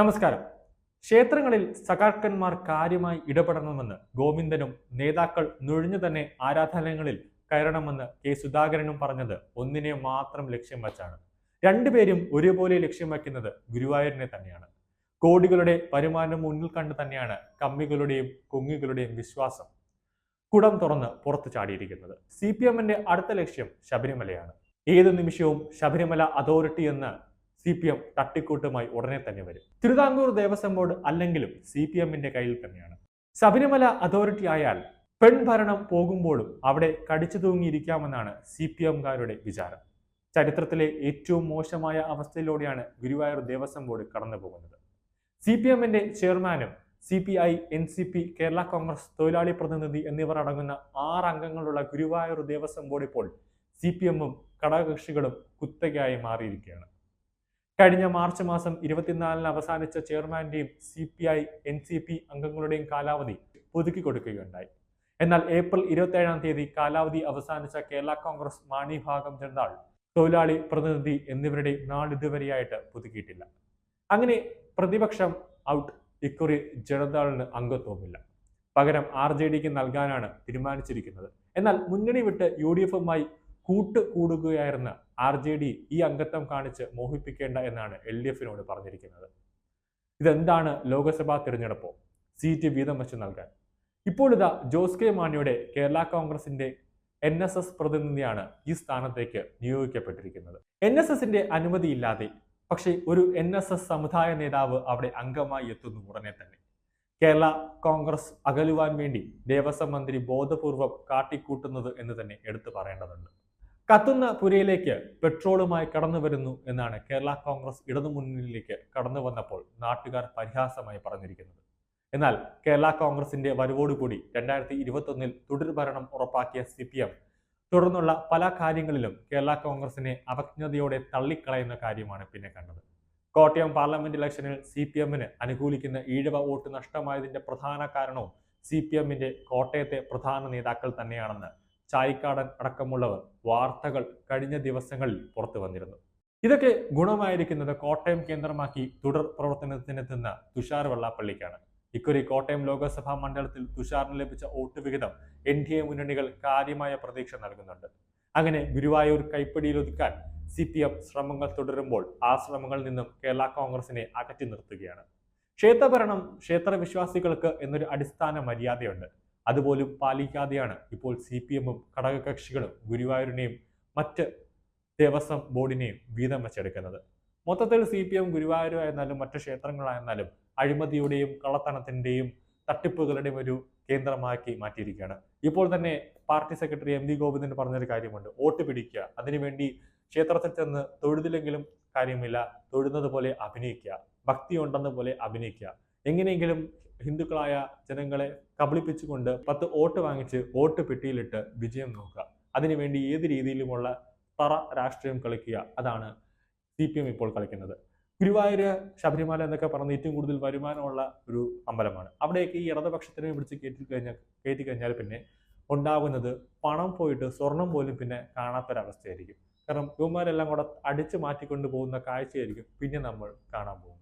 നമസ്കാരം. ക്ഷേത്രങ്ങളിൽ സഖാക്കന്മാർ കാര്യമായി ഇടപെടണമെന്ന് ഗോവിന്ദനും നേതാക്കൾ നുഴഞ്ഞു തന്നെ ആരാധനാലയങ്ങളിൽ കയറണമെന്ന് കെ സുധാകരനും പറഞ്ഞത് ഒന്നിനെ മാത്രം ലക്ഷ്യം വച്ചാണ്. രണ്ടുപേരും ഒരേപോലെ ലക്ഷ്യം വയ്ക്കുന്നത് ഗുരുവായൂരിനെ തന്നെയാണ്. കോടികളുടെ വരുമാനം മുന്നിൽ കണ്ട് തന്നെയാണ് കമ്മികളുടെയും കുങ്ങികളുടെയും വിശ്വാസം കുടം തുറന്ന് പുറത്തു ചാടിയിരിക്കുന്നത്. സി പി എമ്മിന്റെ അടുത്ത ലക്ഷ്യം ശബരിമലയാണ്. ഏത് നിമിഷവും ശബരിമല അതോറിറ്റി എന്ന് സി പി എം തട്ടിക്കൂട്ടുമായി ഉടനെ തന്നെ വരും. തിരുവിതാംകൂർ ദേവസ്വം ബോർഡ് അല്ലെങ്കിലും സി പി എമ്മിന്റെ കയ്യിൽ തന്നെയാണ്. ശബരിമല അതോറിറ്റി ആയാൽ പെൺഭരണം പോകുമ്പോഴും അവിടെ കടിച്ചു തൂങ്ങിയിരിക്കാമെന്നാണ് സി പി എംകാരുടെ വിചാരം. ചരിത്രത്തിലെ ഏറ്റവും മോശമായ അവസ്ഥയിലൂടെയാണ് ഗുരുവായൂർ ദേവസ്വം ബോർഡ് കടന്നു പോകുന്നത് സി പി എമ്മിന്റെ ചെയർമാനും C P I N C P Kerala Congress തൊഴിലാളി പ്രതിനിധി എന്നിവർ അടങ്ങുന്ന ആറ് അംഗങ്ങളുള്ള ഗുരുവായൂർ ദേവസ്വം ബോർഡ് ഇപ്പോൾ സി പി എമ്മും ഘടകകക്ഷികളും കുത്തകയായി മാറിയിരിക്കുകയാണ്. കഴിഞ്ഞ മാർച്ച് മാസം ഇരുപത്തിനാലിന് അവസാനിച്ച ചെയർമാന്റെയും C P I N C P അംഗങ്ങളുടെയും കാലാവധി പുതുക്കി കൊടുക്കുകയുണ്ടായി. എന്നാൽ ഏപ്രിൽ ഇരുപത്തേഴാം തീയതി കാലാവധി അവസാനിച്ച കേരള കോൺഗ്രസ് മാണി ഭാഗം ജനതാൾ തൊഴിലാളി പ്രതിനിധി എന്നിവരുടെ നാളിതുവരെയായിട്ട് പുതുക്കിയിട്ടില്ല. അങ്ങനെ പ്രതിപക്ഷം ഔട്ട് ഇക്കുറി ജനതാളിന് അംഗത്വമില്ല പകരം ആർ ജെ ഡിക്ക് നൽകാനാണ് തീരുമാനിച്ചിരിക്കുന്നത്. എന്നാൽ മുന്നണി വിട്ട് യു ഡി എഫുമായി കൂട്ട് കൂടുകയായിരുന്ന ആർ ജെ ഡി ഈ അംഗത്വം കാണിച്ച് മോഹിപ്പിക്കേണ്ട എന്നാണ് എൽ ഡി എഫിനോട് പറഞ്ഞിരിക്കുന്നത്. ഇതെന്താണ് ലോക്സഭാ തിരഞ്ഞെടുപ്പോ? സീറ്റ് വീതം വെച്ച് നൽകാൻ. ഇപ്പോൾ ഇതാ ജോസ് കെ മാണിയുടെ കേരള കോൺഗ്രസിന്റെ എൻ എസ് എസ് പ്രതിനിധിയാണ് ഈ സ്ഥാനത്തേക്ക് നിയോഗിക്കപ്പെട്ടിരിക്കുന്നത്. എൻ എസ് എസിന്റെ അനുമതിയില്ലാതെ പക്ഷേ ഒരു എൻ എസ് എസ് സമുദായ നേതാവ് അവിടെ അംഗമായി എത്തുന്നു ഉടനെ തന്നെ. കേരള കോൺഗ്രസ് അകലുവാൻ വേണ്ടി ദേവസ്വം മന്ത്രി ബോധപൂർവം കാട്ടിക്കൂട്ടുന്നത് എന്ന് തന്നെ എടുത്തു പറയേണ്ടതുണ്ട്. കത്തുന്ന പുരയിലേക്ക് പെട്രോളുമായി കടന്നു വരുന്നു എന്നാണ് കേരള കോൺഗ്രസ് ഇടതുമുന്നണിയിലേക്ക് കടന്നു വന്നപ്പോൾ നാട്ടുകാർ പരിഹാസമായി പറഞ്ഞിരിക്കുന്നത്. എന്നാൽ കേരള കോൺഗ്രസിന്റെ വരവോടുകൂടി രണ്ടായിരത്തി ഇരുപത്തൊന്നിൽ തുടർഭരണം ഉറപ്പാക്കിയ സി പി എം തുടർന്നുള്ള പല കാര്യങ്ങളിലും കേരള കോൺഗ്രസിനെ അവജ്ഞതയോടെ തള്ളിക്കളയുന്ന കാര്യമാണ് പിന്നെ കണ്ടത്. കോട്ടയം പാർലമെന്റ് ഇലക്ഷനിൽ സി പി എമ്മിന് അനുകൂലിക്കുന്ന ഈഴവ വോട്ട് നഷ്ടമായതിന്റെ പ്രധാന കാരണവും സി പി എമ്മിന്റെ കോട്ടയത്തെ പ്രധാന നേതാക്കൾ തന്നെയാണെന്ന് ചായിക്കാടൻ അടക്കമുള്ളവർ വാർത്തകൾ കഴിഞ്ഞ ദിവസങ്ങളിൽ പുറത്തു വന്നിരുന്നു. ഇതൊക്കെ ഗുണമായിരിക്കുന്നത് കോട്ടയം കേന്ദ്രമാക്കി തുടർ പ്രവർത്തനത്തിനെത്തുന്ന തുഷാർ വെള്ളാപ്പള്ളിക്കാണ്. ഇക്കുറി കോട്ടയം ലോക്സഭാ മണ്ഡലത്തിൽ തുഷാറിന് ലഭിച്ച വോട്ട് വിഹിതം എൻ ഡി എ മുന്നണികൾ കാര്യമായ പ്രതീക്ഷ നൽകുന്നുണ്ട്. അങ്ങനെ ഗുരുവായൂർ കൈപ്പടിയിലൊതുക്കാൻ സി പി എം ശ്രമങ്ങൾ തുടരുമ്പോൾ ആ ശ്രമങ്ങളിൽ നിന്നും കേരള കോൺഗ്രസിനെ അകറ്റി നിർത്തുകയാണ്. ക്ഷേത്രഭരണം ക്ഷേത്രവിശ്വാസികൾക്ക് എന്നൊരു അടിസ്ഥാന മര്യാദയുണ്ട്. അതുപോലും പാലിക്കാതെയാണ് ഇപ്പോൾ സി പി എമ്മും ഘടകകക്ഷികളും ഗുരുവായൂരിനെയും മറ്റ് ദേവസ്വം ബോർഡിനെയും വീതം വെച്ചെടുക്കുന്നത്. മൊത്തത്തിൽ സി പി എം ഗുരുവായൂരായിരുന്നാലും മറ്റ് ക്ഷേത്രങ്ങളായിരുന്നാലും അഴിമതിയുടെയും കള്ളത്തണത്തിന്റെയും തട്ടിപ്പുകളുടെയും ഒരു കേന്ദ്രമാക്കി മാറ്റിയിരിക്കുകയാണ്. ഇപ്പോൾ തന്നെ party secretary M V Govindan പറഞ്ഞൊരു കാര്യമുണ്ട്. വോട്ട് പിടിക്കുക അതിനുവേണ്ടി ക്ഷേത്രത്തിൽ ചെന്ന് തൊഴുതില്ലെങ്കിലും കാര്യമില്ല. തൊഴുന്നത് പോലെ അഭിനയിക്കുക ഭക്തി ഉണ്ടെന്ന പോലെ അഭിനയിക്കുക. എങ്ങനെയെങ്കിലും ഹിന്ദുക്കളായ ജനങ്ങളെ കബളിപ്പിച്ചുകൊണ്ട് പത്ത് വോട്ട് വാങ്ങിച്ച് വോട്ട് പെട്ടിയിലിട്ട് വിജയം നോക്കുക. അതിനുവേണ്ടി ഏത് രീതിയിലുമുള്ള തറ രാഷ്ട്രീയം കളിക്കുക അതാണ് സി പി എം ഇപ്പോൾ കളിക്കുന്നത്. ഗുരുവായൂർ ശബരിമല എന്നൊക്കെ പറഞ്ഞ് ഏറ്റവും കൂടുതൽ വരുമാനമുള്ള ഒരു അമ്പലമാണ്. അവിടെയൊക്കെ ഈ ഇടതുപക്ഷത്തിനെ പിടിച്ച് കയറ്റി കഴിഞ്ഞാൽ കയറ്റി കഴിഞ്ഞാൽ പിന്നെ ഉണ്ടാകുന്നത് പണം പോയിട്ട് സ്വർണം പോലും പിന്നെ കാണാത്തൊരവസ്ഥയായിരിക്കും. കാരണം ഇവന്മാരെല്ലാം കൂടെ അടിച്ചു മാറ്റിക്കൊണ്ട് പോകുന്ന കാഴ്ചയായിരിക്കും പിന്നെ നമ്മൾ കാണാൻ പോകുന്നത്.